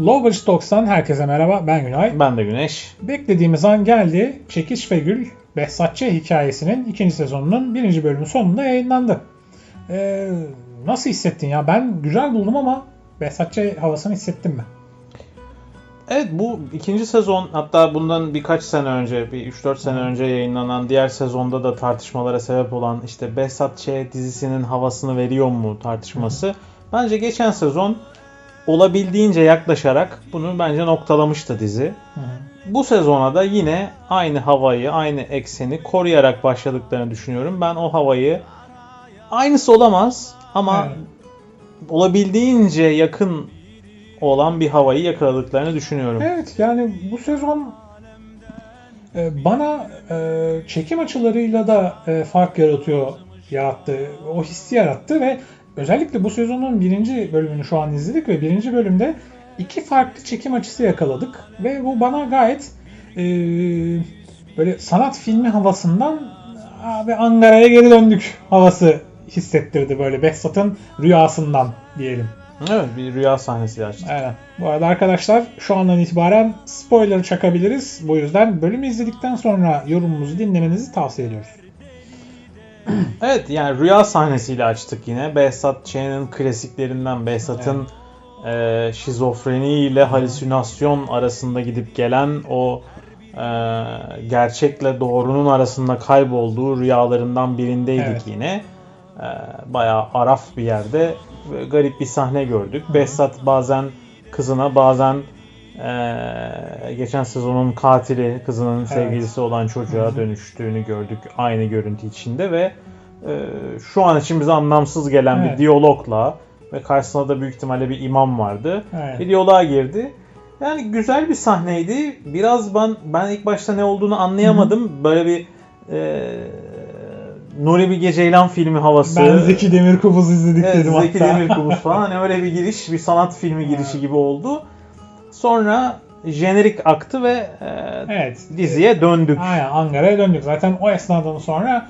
Lower Talks'tan herkese merhaba. Ben Günay. Ben de Güneş. Beklediğimiz an geldi. Çekiç ve Gül Behzat Ç. hikayesinin ikinci sezonunun birinci bölümü sonunda yayınlandı. Ee, nasıl hissettin ya? Ben güzel buldum ama Behzat Ç. havasını hissettim mi? Evet bu ikinci sezon hatta bundan birkaç sene önce bir 3-4 sene önce yayınlanan diğer sezonda da tartışmalara sebep olan işte Behzat Ç. dizisinin havasını veriyor mu tartışması. Bence geçen sezon olabildiğince yaklaşarak bunu bence noktalamıştı dizi. Hı hı. Bu sezona da yine aynı havayı, aynı ekseni koruyarak başladıklarını düşünüyorum. Ben o havayı aynısı olamaz ama Evet. olabildiğince yakın olan bir havayı yakaladıklarını düşünüyorum. Evet yani bu sezon e, bana e, çekim açılarıyla da e, fark yaratıyor, yarattı. O hissi yarattı ve özellikle bu sezonun birinci bölümünü şu an izledik ve birinci bölümde iki farklı çekim açısı yakaladık ve bu bana gayet e, böyle sanat filmi havasından abi Ankara'ya geri döndük havası hissettirdi böyle Behzat'ın rüyasından diyelim. Evet bir rüya sahnesi açtı. Aynen. Bu arada arkadaşlar şu andan itibaren spoiler çakabiliriz. Bu yüzden bölümü izledikten sonra yorumumuzu dinlemenizi tavsiye ediyoruz. Evet yani rüya sahnesiyle açtık yine. Behzat Ç'nin klasiklerinden Behzat'ın e, şizofreni ile halüsinasyon arasında gidip gelen o e, gerçekle doğrunun arasında kaybolduğu rüyalarından birindeydik Evet. yine. E, bayağı araf bir yerde garip bir sahne gördük. Behzat bazen kızına bazen e, geçen sezonun katili kızının sevgilisi olan çocuğa dönüştüğünü gördük aynı görüntü içinde ve e, şu an için bize anlamsız gelen Evet. bir diyalogla ve karşısında da büyük ihtimalle bir imam vardı. Evet. Bir diyaloğa girdi. Yani güzel bir sahneydi. Biraz ben ben ilk başta ne olduğunu anlayamadım. Böyle bir e, Nuri Bilge Ceylan filmi havası. Ben Zeki Demirkubuz izledik Evet, dedim Zeki hatta. Demirkubuz falan. Hani öyle bir giriş, bir sanat filmi girişi gibi oldu. Sonra jenerik aktı ve e, Evet. diziye döndük. Aynen Ankara'ya döndük. Zaten o esnadan sonra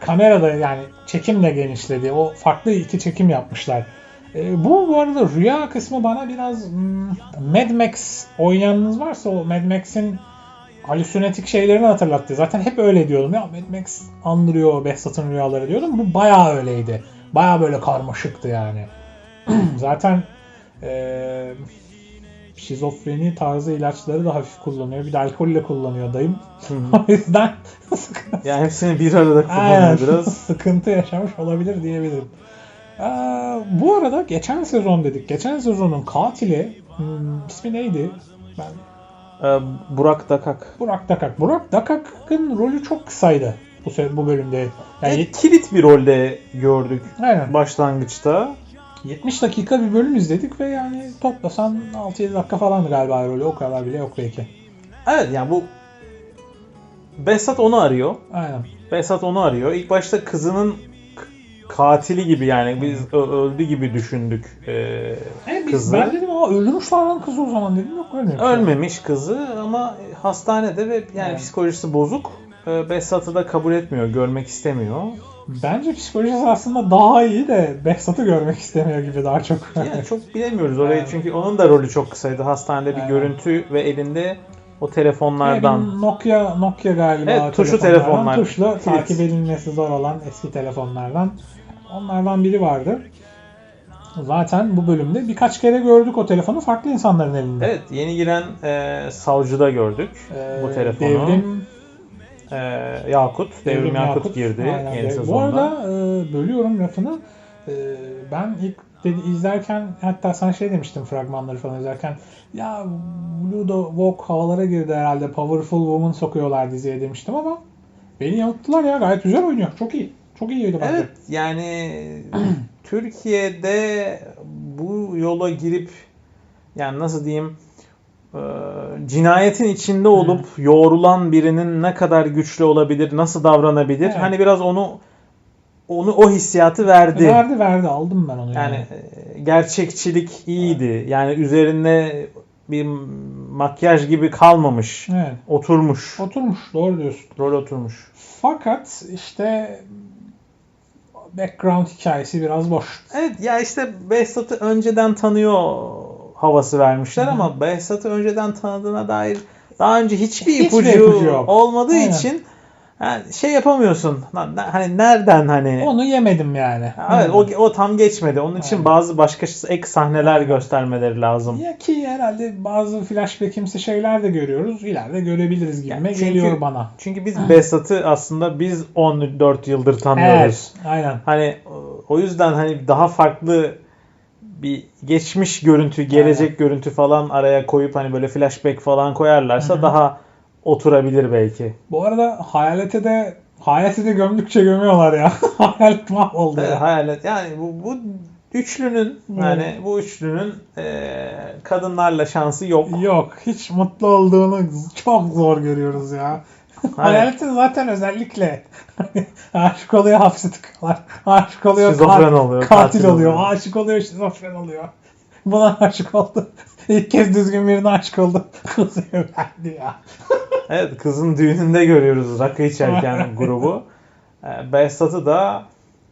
kamerada yani çekim de genişledi. O farklı iki çekim yapmışlar. Ee, bu bu arada rüya kısmı bana biraz hmm, Mad Max oynayanınız varsa o Mad Max'in halüsinatik şeylerini hatırlattı. Zaten hep öyle diyordum ya Mad Max andırıyor Behzat'ın rüyaları diyordum. Bu bayağı öyleydi. Bayağı böyle karmaşıktı yani. Zaten eee şizofreni tarzı ilaçları da hafif kullanıyor. Bir de alkolle kullanıyor dayım. O yüzden yani hepsini bir arada Aynen, kullanıyor biraz. sıkıntı yaşamış olabilir diyebilirim. Aa, bu arada geçen sezon dedik. Geçen sezonun katili hmm, ismi neydi? Ben Ee, Burak Dakak. Burak Dakak. Burak Dakak'ın rolü çok kısaydı bu bu bölümde. Yani Yani kilit bir rolde gördük aynen. başlangıçta. 70 dakika bir bölüm izledik ve yani toplasan 6-7 dakika falandı galiba rolü. O kadar bile yok belki. Evet yani bu Behzat onu arıyor. Aynen. Behzat onu arıyor. İlk başta kızının katili gibi yani biz öldü gibi düşündük E, biz, kızı. ben dedim aa öldürmüşler lan kızı o zaman dedim. Yok ölmemiş. Ölmemiş kızı ama hastanede ve yani Evet. psikolojisi bozuk. Ee, Behzat'ı da kabul etmiyor, görmek istemiyor. Bence psikolojisi aslında daha iyi de Behzat'ı görmek istemiyor gibi daha çok. Yani çok bilemiyoruz orayı Evet. çünkü onun da rolü çok kısaydı. Hastanede bir Evet. görüntü ve elinde o Yani telefonlardan. bir Nokia Nokia galiba Evet, tuşlu telefonlar. Tuşlu Kilit. takip edilmesi zor olan eski telefonlardan. Onlardan biri vardı. Zaten bu bölümde birkaç kere gördük o telefonu farklı insanların elinde. Evet, yeni giren e, savcıda gördük Ee, bu telefonu. Devrim, E, Yakut, Devrim, Yakut, girdi Aynen yeni sezonda. Bu arada e, bölüyorum lafını. E, ben ilk dedi, izlerken hatta sana şey demiştim fragmanları falan izlerken ya Blue'da Vogue havalara girdi herhalde Powerful Woman sokuyorlar diziye demiştim ama beni yanılttılar ya gayet güzel oynuyor. Çok iyi. Çok iyiydi bence. Evet, yani Türkiye'de bu yola girip yani nasıl diyeyim cinayetin içinde olup yoğrulan birinin ne kadar güçlü olabilir, nasıl davranabilir? Evet. Hani biraz onu onu o hissiyatı verdi. Verdi verdi aldım ben onu yani. Yani e, gerçekçilik iyiydi. Yani üzerinde bir makyaj gibi kalmamış. Evet. Oturmuş. Oturmuş doğru diyorsun. Rol oturmuş. Fakat işte background hikayesi biraz boş. Evet ya işte Behzat'ı önceden tanıyor havası vermişler ama Behzat'ı önceden tanıdığına dair daha önce hiçbir, Hiçbir ipucu, ipucu yok. olmadığı Aynen. için yani şey yapamıyorsun. Hani nereden hani Onu yemedim yani. Evet, o, o tam geçmedi. Onun için Aynen. bazı başka ek sahneler göstermeleri lazım. Ya ki herhalde bazı flashbackimsi şeyler de görüyoruz. İleride görebiliriz gibi Yani çünkü- geliyor bana. Çünkü biz Behzat'ı aslında biz 14 yıldır tanıyoruz. Evet, aynen. Hani o yüzden hani daha farklı bir geçmiş görüntü, gelecek görüntü falan araya koyup hani böyle flashback falan koyarlarsa Hı hı. daha oturabilir belki. Bu arada hayalete de hayalete de gömdükçe gömüyorlar ya. Hayalet mahvoldu Evet, ya. hayalet yani bu, bu üçlünün yani bu üçlünün eee, kadınlarla şansı yok. Yok. Hiç mutlu olduğunu çok zor görüyoruz ya. Hayaletin zaten özellikle aşık oluyor hapse tıkıyorlar. Aşık oluyor Şizofren kat- oluyor, katil, katil oluyor. oluyor. Aşık oluyor şizofren oluyor. Buna aşık oldu. İlk kez düzgün birine aşık oldu. Kız evlendi ya. Evet kızın düğününde görüyoruz rakı içerken grubu. Ee, Behzat'ı da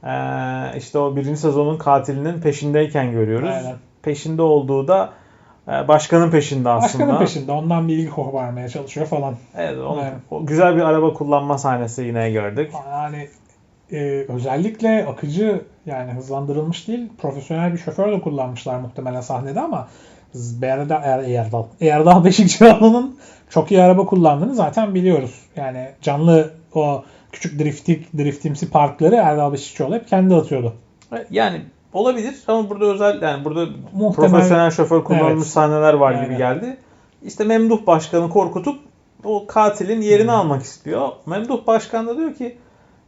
e, işte o birinci sezonun katilinin peşindeyken görüyoruz. Aynen. Peşinde olduğu da başkanın peşinde aslında. Başkanın peşinde. Ondan bilgi koparmaya çalışıyor falan. Evet, onu- Aynen. o güzel bir araba kullanma sahnesi yine gördük. Yani e, özellikle akıcı yani hızlandırılmış değil profesyonel bir şoför de kullanmışlar muhtemelen sahnede ama Erdal, Er- Erdal, Erdal Beşikçioğlu'nun çok iyi araba kullandığını zaten biliyoruz. Yani canlı o küçük driftik, driftimsi parkları Erdal Beşikçioğlu hep kendi atıyordu. Yani olabilir ama burada özel yani burada Muhtemel- profesyonel şoför kullanılmış Evet. sahneler var gibi Aynen. geldi. İşte Memduh Başkan'ı korkutup o katilin yerini Hmm. almak istiyor. Memduh Başkan da diyor ki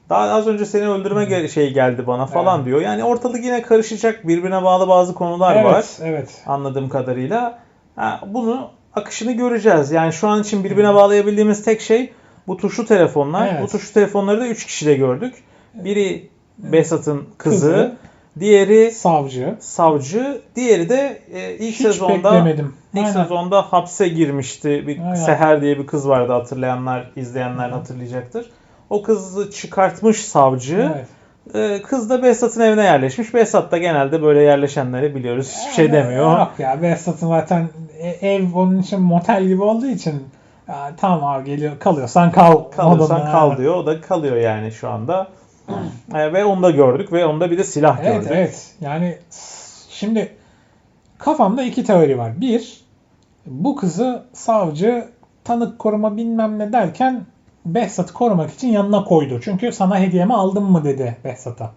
daha az önce seni öldürme ge- şey geldi bana falan Evet. diyor. Yani ortalık yine karışacak. Birbirine bağlı bazı konular evet, var evet. anladığım kadarıyla. Ha, bunu akışını göreceğiz. Yani şu an için birbirine bağlayabildiğimiz tek şey bu tuşlu telefonlar. Evet. Bu tuşlu telefonları da 3 kişide gördük. Biri Besat'ın kızı, Kızı. Diğeri Savcı. savcı, diğeri de e, ilk Hiç sezonda beklemedim. ilk Aynen. sezonda hapse girmişti. Bir Aynen. Seher diye bir kız vardı hatırlayanlar, izleyenler Hı. hatırlayacaktır. O kızı çıkartmış savcı. Evet. E, kız da Behzat'ın evine yerleşmiş. Behzat da genelde böyle yerleşenleri biliyoruz. Hiçbir şey demiyor. Yok ya Behzat'ın zaten e- ev onun için motel gibi olduğu için ya, tamam abi geliyor kalıyorsan kal. Kalırsan modunda. kal diyor. O da kalıyor yani şu anda. E, ve onu da gördük ve onda bir de silah Evet gördük. evet yani şimdi kafamda iki teori var. Bir bu kızı savcı tanık koruma bilmem ne derken Behzat'ı korumak için yanına koydu. Çünkü sana hediyemi aldın mı dedi Behzat'a.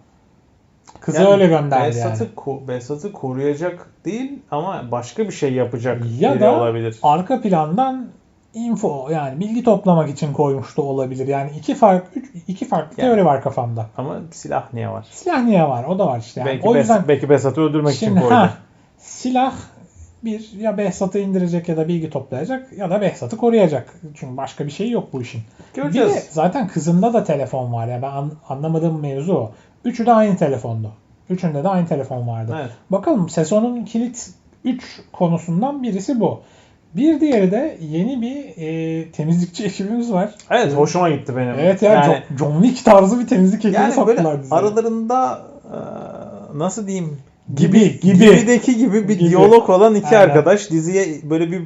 Kızı Yani öyle gönderdi Behzat'ı, yani. ko- Behzat'ı koruyacak değil ama başka bir şey yapacak Ya da olabilir. arka plandan info yani bilgi toplamak için koymuş da olabilir. Yani iki fark üç, iki farklı Yani. teori var kafamda. Ama silah niye var? Silah niye var? O da var işte. Yani. belki, o yüzden Bes- belki Behzat'ı öldürmek için Şimdi koydu. ha, silah bir ya Behzat'ı indirecek ya da bilgi toplayacak ya da Behzat'ı koruyacak. Çünkü başka bir şey yok bu işin. Bir Göreceğiz. de zaten kızında da telefon var ya ben an- anlamadığım mevzu o. Üçü de aynı telefondu. Üçünde de aynı telefon vardı. Evet. Bakalım sezonun kilit 3 konusundan birisi bu. Bir diğeri de yeni bir e, temizlikçi ekibimiz var. Evet hoşuma gitti benim. Evet ya yani, John, Wick tarzı bir temizlik ekibi yani böyle bize. aralarında e, nasıl diyeyim Gibi, gibi. gibideki gibi bir Gibi. diyalog olan iki Aynen. arkadaş diziye böyle bir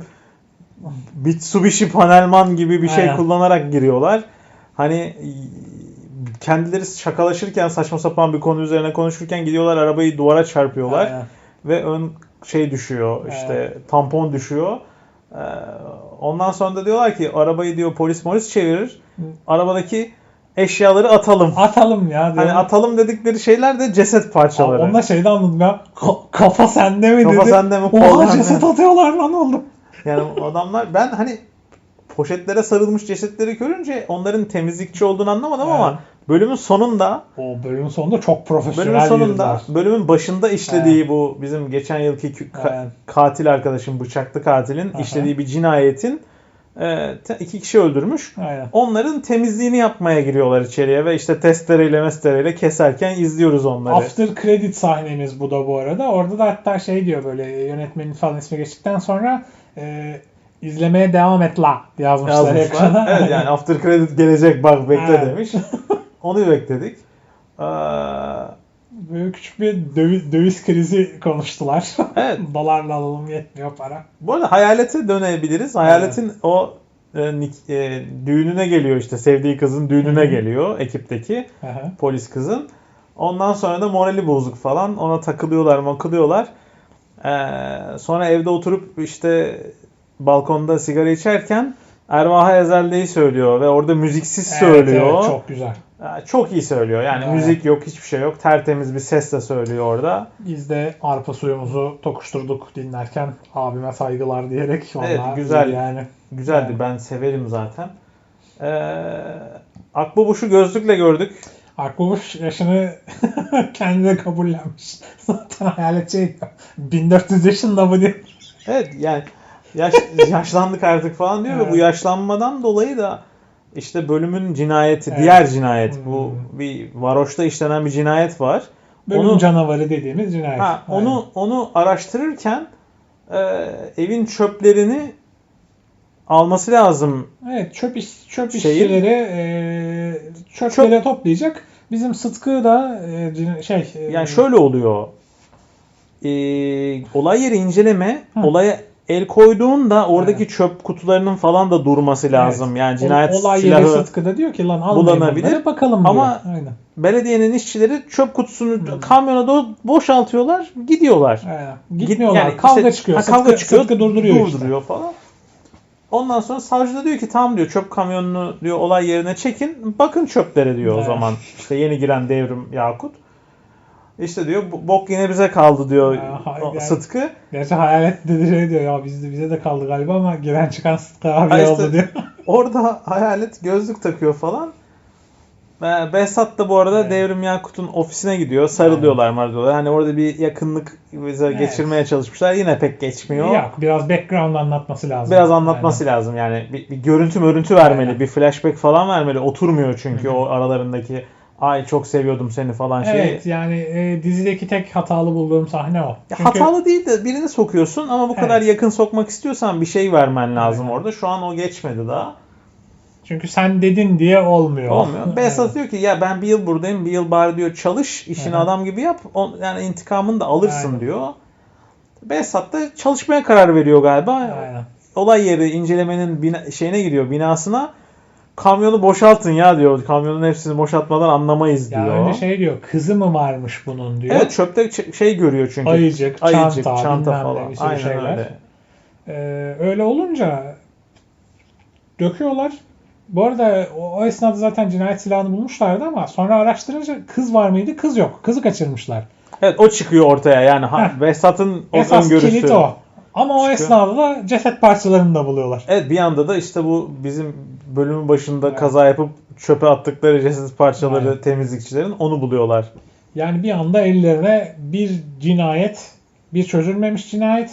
Mitsubishi panelman gibi bir şey Aynen. kullanarak giriyorlar. Hani kendileri şakalaşırken saçma sapan bir konu üzerine konuşurken gidiyorlar arabayı duvara çarpıyorlar Aynen. ve ön şey düşüyor işte tampon düşüyor. Ee, ondan sonra da diyorlar ki arabayı diyor polis polis çevirir. Arabadaki eşyaları atalım. Atalım ya. Hani diyorum. atalım dedikleri şeyler de ceset parçaları. Onda şeyde anladım ya. Ka- kafa sende mi Kafa dedi. sende mi? Oha ceset yani. atıyorlar lan oğlum. Yani adamlar ben hani poşetlere sarılmış cesetleri görünce onların temizlikçi olduğunu anlamadım ama Evet. Bölümün sonunda O bölümün sonunda çok profesyonel bölümün sonunda bölümün başında işlediği bu bizim geçen yılki ka- katil arkadaşım bıçaklı katilin Aha. işlediği bir cinayetin e, iki kişi öldürmüş. Aynen. Onların temizliğini yapmaya giriyorlar içeriye ve işte testereyle mestereyle keserken izliyoruz onları. After credit sahnemiz bu da bu arada. Orada da hatta şey diyor böyle yönetmenin falan ismi geçtikten sonra e, izlemeye devam et la yazmışlar, ekrana. Yazmışlar. Evet yani after credit gelecek bak bekle demiş. Onu bekledik. Ee, Böyle küçük bir döviz, döviz krizi konuştular. Evet. Dolarla alalım yetmiyor para. Bu arada hayalete dönebiliriz. Hayaletin o e, e, düğününe geliyor işte sevdiği kızın düğününe Hı hı. geliyor ekipteki Hı hı. polis kızın. Ondan sonra da morali bozuk falan. Ona takılıyorlar, makılıyorlar. Ee, sonra evde oturup işte balkonda sigara içerken Ervaha Ezelde'yi söylüyor ve orada müziksiz söylüyor. Evet, evet, çok güzel. Çok iyi söylüyor. Yani Evet. müzik yok, hiçbir şey yok. Tertemiz bir sesle söylüyor orada. Biz de arpa suyumuzu tokuşturduk dinlerken abime saygılar diyerek. Evet, güzel. Yani. Güzeldi. Evet. Ben severim zaten. Ee, Akbabuş'u gözlükle gördük. Akbabuş yaşını kendine kabullenmiş. Zaten hayalet şey diyor. 1400 yaşında mı diyor. Evet yani yaş, yaşlandık artık falan diyor ve bu Evet. yaşlanmadan dolayı da işte bölümün cinayeti, Evet. diğer cinayet. Bu Hmm. bir varoşta işlenen bir cinayet var. Bölüm Onu- canavarı dediğimiz cinayet. Ha, Aynen. onu onu araştırırken e, evin çöplerini alması lazım. Evet çöp iş, çöp Şeyin- işçileri e, çöpleri toplayacak. Bizim Sıtkı da e, şey e, Yani şöyle oluyor. E, olay yeri inceleme, Hı. olaya el koyduğunda oradaki çöp kutularının falan da durması lazım. Yani cinayet o, olay silahı Sıtkı da diyor ki lan almayın bunları bakalım Ama- diyor. Aynen. belediyenin işçileri çöp kutusunu Hı. kamyona doğru boşaltıyorlar, gidiyorlar. Aynen. Git- Gitmiyorlar. yani kavga işte- çıkıyor. ha, Sıtkı, kavga çıkıyor, Sıtkı durduruyor, işte. durduruyor falan. Ondan sonra savcı da diyor ki tamam diyor çöp kamyonunu diyor olay yerine çekin. Bakın çöplere diyor o Evet. zaman. İşte yeni giren devrim Yakut. İşte diyor bok yine bize kaldı diyor yani- Sıtkı. Gerçi hayalet dedi şey diyor ya bizde bize de kaldı galiba ama giren çıkan Sıtkı abi Ha, işte- oldu diyor. Orada hayalet gözlük takıyor falan. Behzat da bu arada Evet. Devrim Yakut'un ofisine gidiyor. Sarılıyorlar marılıyorlar. Hani orada bir yakınlık bize Evet. geçirmeye çalışmışlar. Yine pek geçmiyor. Yok biraz background anlatması lazım. Biraz anlatması lazım yani. Bir, bir görüntü mörüntü vermeli. Aynen. Bir flashback falan vermeli. Oturmuyor çünkü Hı hı. o aralarındaki ay çok seviyordum seni falan şeyi. Evet yani e, dizideki tek hatalı bulduğum sahne o. Çünkü- Hatalı değil de birini sokuyorsun ama bu kadar Evet. yakın sokmak istiyorsan bir şey vermen lazım Aynen. orada. Şu an o geçmedi daha. Çünkü sen dedin diye olmuyor. Olmuyor. Behzat diyor ki ya ben bir yıl buradayım bir yıl bari diyor çalış işini hı. adam gibi yap yani intikamını da alırsın Aynen. diyor. Behzat da çalışmaya karar veriyor galiba. Aynen. Olay yeri incelemenin bina, şeyine gidiyor binasına. Kamyonu boşaltın ya diyor. Kamyonun hepsini boşaltmadan anlamayız Ya diyor. önce şey diyor kızı mı varmış bunun diyor. Evet çöpte ç- şey görüyor çünkü. Ayıcık, Ayıcık, çanta, çanta falan. bir sürü Aynen şeyler. öyle. Ee, öyle olunca döküyorlar. Bu arada o, o esnada zaten cinayet silahını bulmuşlardı ama sonra araştırınca kız var mıydı? Kız yok. Kızı kaçırmışlar. Evet o çıkıyor ortaya yani ha, Heh. Behzat'ın o Esas öngörüsü. kilit o. Ama o Çıkıyor. esnada da ceset parçalarını da buluyorlar. Evet bir anda da işte bu bizim bölümün başında Evet. kaza yapıp çöpe attıkları ceset parçaları Aynen. temizlikçilerin onu buluyorlar. Yani bir anda ellerine bir cinayet, bir çözülmemiş cinayet,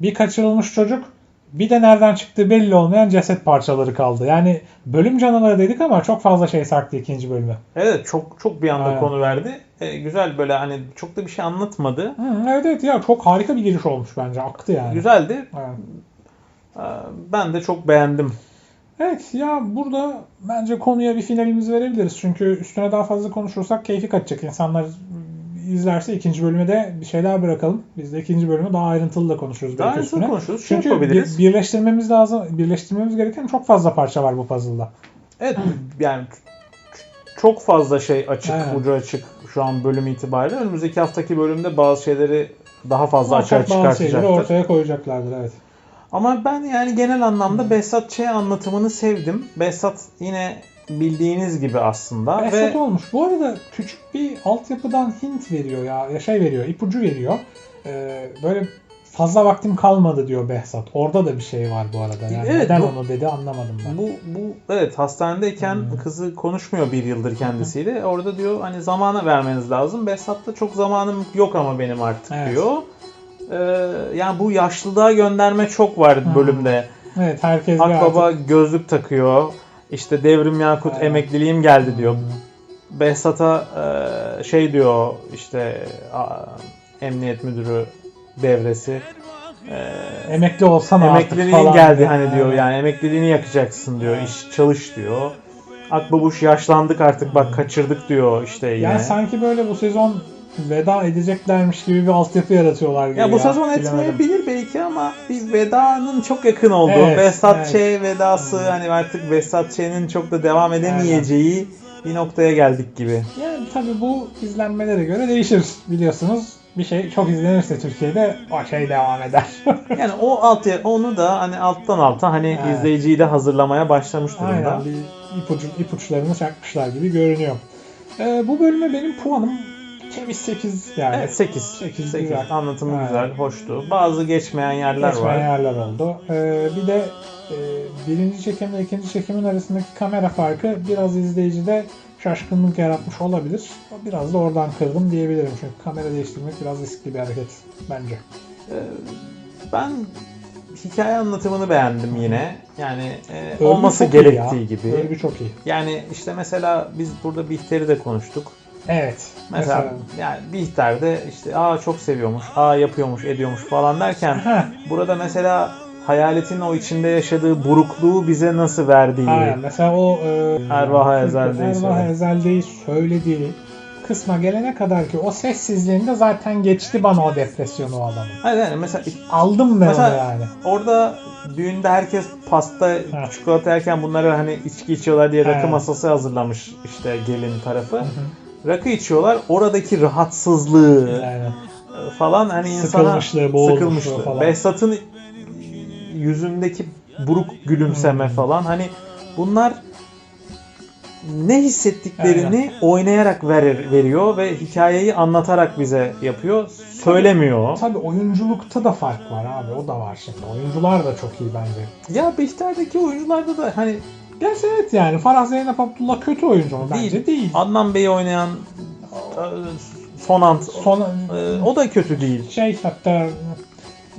bir kaçırılmış çocuk, bir de nereden çıktığı belli olmayan ceset parçaları kaldı. Yani bölüm canavarı dedik ama çok fazla şey sarktı ikinci bölüme. Evet çok çok bir anda Aynen. konu verdi. E, güzel böyle hani çok da bir şey anlatmadı. Hı, evet evet ya çok harika bir giriş olmuş bence. Aktı yani. Güzeldi. Evet. Ee, Ben de çok beğendim. Evet ya burada bence konuya bir finalimizi verebiliriz. Çünkü üstüne daha fazla konuşursak keyfi kaçacak. İnsanlar izlerse ikinci bölüme de bir şeyler bırakalım. Biz de ikinci bölümü daha ayrıntılı da konuşuruz Daha ayrıntılı üstüne. konuşuruz. Şey Çünkü yapabiliriz. bir- birleştirmemiz lazım. Birleştirmemiz gereken çok fazla parça var bu puzzle'da. Evet yani çok fazla şey açık, Aynen. ucu açık şu an bölüm itibariyle. Önümüzdeki haftaki bölümde bazı şeyleri daha fazla açığa Muhakkak bazı şeyleri çıkartacaktır. ortaya koyacaklardır evet. Ama ben yani genel anlamda Behzat Ç. anlatımını sevdim. Behzat yine bildiğiniz gibi aslında. Behzat ve olmuş. Bu arada küçük bir altyapıdan hint veriyor ya. şey veriyor, ipucu veriyor. Ee, böyle fazla vaktim kalmadı diyor Behzat. Orada da bir şey var bu arada. Yani Evet, neden bu- onu dedi anlamadım ben. bu bu evet hastanedeyken Hmm. kızı konuşmuyor bir yıldır kendisiyle. Orada diyor hani zamana vermeniz lazım. Behzat'ta çok zamanım yok ama benim artık Evet. diyor. Ee, yani bu yaşlılığa gönderme çok var Hmm. bölümde. Evet herkes Akbaba artık- gözlük takıyor. İşte Devrim Yakut Aynen. emekliliğim geldi diyor. Behzat'a e, şey diyor işte a, emniyet müdürü devresi e, Emekli olsan artık emekliliğin falan. geldi hani diyor yani emekliliğini yakacaksın diyor iş çalış diyor. Akbabuş yaşlandık artık bak kaçırdık diyor işte yine. Yani sanki böyle bu sezon veda edeceklermiş gibi bir altyapı yaratıyorlar gibi. Ya bu sezon etmeyebilir belki ama bir vedanın çok yakın olduğu. Evet, Behzat evet. Ç. vedası hani artık Behzat Ç'nin çok da devam edemeyeceği bir noktaya geldik gibi. Yani tabii bu izlenmelere göre değişir biliyorsunuz. Bir şey çok izlenirse Türkiye'de o şey devam eder. Yani o alt onu da hani alttan alta hani Evet. izleyiciyi de hazırlamaya başlamış durumda. Aynen bir ipucu, ipuçlarını çakmışlar gibi görünüyor. Ee, bu bölüme benim puanım kemiş 8 yani. Evet 8. Sekiz 8. güzel. Anlatımı Aynen. güzel, hoştu. Bazı geçmeyen yerler Geçmeyen var. yerler oldu. Ee, bir de e, birinci çekimle ikinci çekimin arasındaki kamera farkı biraz izleyicide şaşkınlık yaratmış olabilir. Biraz da oradan kırdım diyebilirim. Çünkü kamera değiştirmek biraz riskli bir hareket bence. Ee, ben hikaye anlatımını beğendim yine. Yani e, Örgü olması gerektiği gibi. Örgü çok iyi. Yani işte mesela biz burada Bihter'i de konuştuk. Evet. Mesela, yani Bihter de işte aa çok seviyormuş, aa yapıyormuş, ediyormuş falan derken burada mesela hayaletin o içinde yaşadığı burukluğu bize nasıl verdiği. aynen. Mesela o e, Ervah Ezel'deyi Ervah söyle. Ezel'deyi söylediği kısma gelene kadar ki o sessizliğinde zaten geçti bana o depresyonu o adamın. Hayır yani mesela Aldım ben Mesela- onu yani. orada düğünde herkes pasta, Ha. çikolata yerken bunları hani içki içiyorlar diye rakı Evet. masası hazırlamış işte gelin tarafı. Hı hı. Rakı içiyorlar. Oradaki rahatsızlığı Aynen. falan hani insana Sıkılmışlığı, sıkılmışlığı. falan. Behzat'ın yüzündeki buruk gülümseme Hmm. falan hani bunlar ne hissettiklerini oynayarak verir, veriyor ve hikayeyi anlatarak bize yapıyor. Söylemiyor. Tabii oyunculukta da fark var abi. O da var şimdi. Oyuncular da çok iyi bence. Ya Bihter'deki oyuncularda da hani Gerçi evet yani Farah Zeynep Abdullah kötü oyuncu mu? Bence Değil. değil. Adnan Bey'i oynayan e, Sonant Son e, o da kötü değil. şey hatta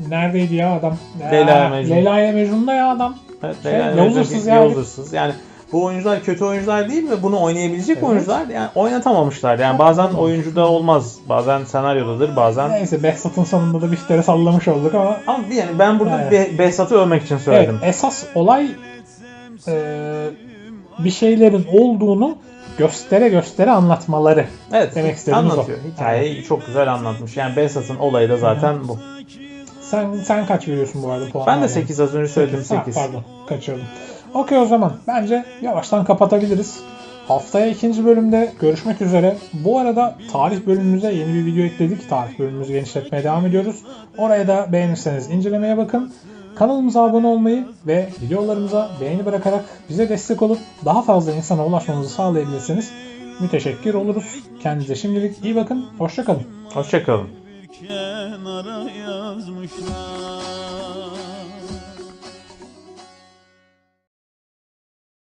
neredeydi ya adam? Leyla Mecnun. Leyla Mecnun'da ya adam. Evet, Şey, Yavuz Hırsız yani. Yavuz Hırsız. Yani bu oyuncular kötü oyuncular değil ve bunu oynayabilecek Evet. oyuncular yani oynatamamışlar. Yani bazen oyuncuda olmaz, bazen senaryodadır, bazen Neyse Behzat'ın sonunda da bir kere sallamış olduk ama ama yani ben burada Evet. Be- Behzat'ı övmek için evet, söyledim. esas olay e, bir şeylerin olduğunu göstere göstere anlatmaları. Evet, demek istediğimiz anlatıyor. o. Hikayeyi çok güzel anlatmış. Yani Behzat'ın olayı da zaten bu. Sen sen kaç veriyorsun bu arada puan? Ben de 8 az önce söyledim Ha, 8. pardon kaçırdım. Okey o zaman bence yavaştan kapatabiliriz. Haftaya ikinci bölümde görüşmek üzere. Bu arada tarih bölümümüze yeni bir video ekledik. Tarih bölümümüzü genişletmeye devam ediyoruz. Oraya da beğenirseniz incelemeye bakın. Kanalımıza abone olmayı ve videolarımıza beğeni bırakarak bize destek olup daha fazla insana ulaşmamızı sağlayabilirseniz müteşekkir oluruz. Kendinize şimdilik iyi bakın. Hoşçakalın. Hoşçakalın. kenara yazmışlar